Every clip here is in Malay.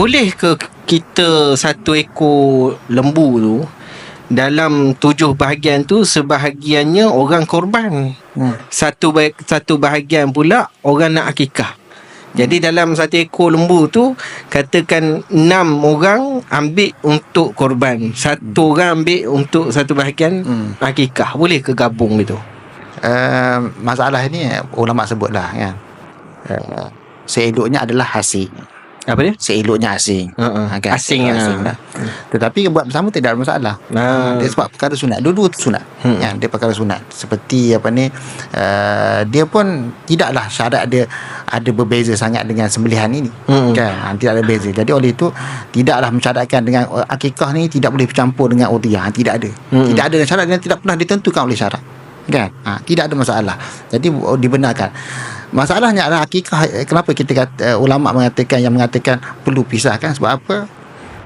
boleh ke kita satu ekor lembu tu dalam tujuh bahagian tu sebahagiannya orang korban. Hmm. Satu satu bahagian pula orang nak akikah. Jadi dalam satu ekor lembu tu katakan enam orang ambil untuk korban. Satu orang ambil untuk satu bahagian Hmm. akikah. Boleh ke gabung gitu? uh, masalah ni ulama sebutlah kan. Uh, seeloknya adalah hasil. Apa dia? Seeloknya asing. Uh-uh. Ha, Asing, asing ah. lah. Tetapi buat bersama tidak ada masalah. Ah. Dia sebab perkara sunat. Dua-dua tu sunat. Hmm. Ya, dia perkara sunat. Seperti apa ni uh, dia pun tidaklah syarat dia ada berbeza sangat dengan sembelihan ini. Hmm. Kan? Ha, tidak ada beza. Jadi oleh itu tidaklah mensyaratkan dengan uh, akikah ni tidak boleh bercampur dengan udhiyah. Tidak ada. Hmm. Tidak ada syarat dan tidak pernah ditentukan oleh syarat. Kan? Ha, tidak ada masalah. Jadi oh, dibenarkan. Masalahnya adalah akikah eh, kenapa kita kata uh, ulama mengatakan yang mengatakan perlu pisahkan sebab apa?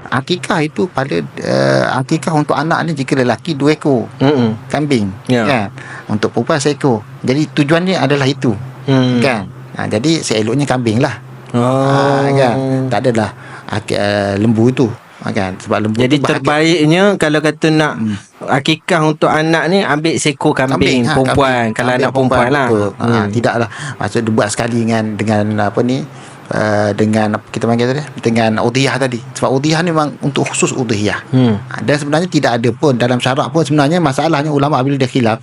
Akikah itu pada uh, akikah untuk anak ni jika lelaki dua ekor Hmm. kambing Ya. kan untuk perempuan seekor jadi tujuannya adalah itu Hmm. kan ha, jadi seeloknya kambing lah Oh. ha, kan tak adalah uh, lembu tu ha, kan? Sebab lembu Jadi tu terbaiknya kalau kata nak akikah untuk anak ni ambil seekor kambing, ha, perempuan. kalau Kambing anak perempuan, lah. betul. Ha, Hmm. tidaklah. Maksud dia buat sekali dengan dengan apa ni uh, dengan apa kita panggil tadi? Dengan udhiyah tadi. Sebab udhiyah ni memang untuk khusus udhiyah. Hmm. Ha, dan sebenarnya tidak ada pun dalam syarak pun sebenarnya masalahnya ulama bila dia khilaf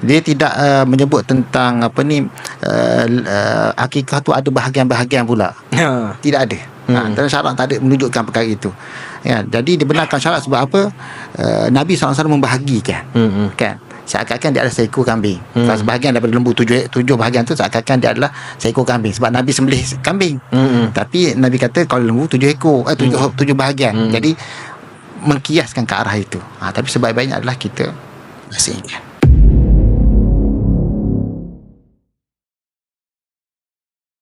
dia tidak uh, menyebut tentang apa ni uh, uh, akikah tu ada bahagian-bahagian pula. Ha. tidak ada hmm. ha, Hmm. syarak tak ada menunjukkan perkara itu ya, jadi dibenarkan syarak sebab apa uh, Nabi SAW membahagikan Hmm. kan seakan-akan dia adalah seekor kambing Hmm. hmm. kalau sebahagian daripada lembu tujuh, tujuh bahagian tu seakan-akan dia adalah seekor kambing sebab Nabi sembelih kambing Hmm. tapi Nabi kata kalau lembu tujuh ekor eh, tujuh, tujuh bahagian Hmm. jadi mengkiaskan ke arah itu ha, tapi sebaik-baiknya adalah kita asingkan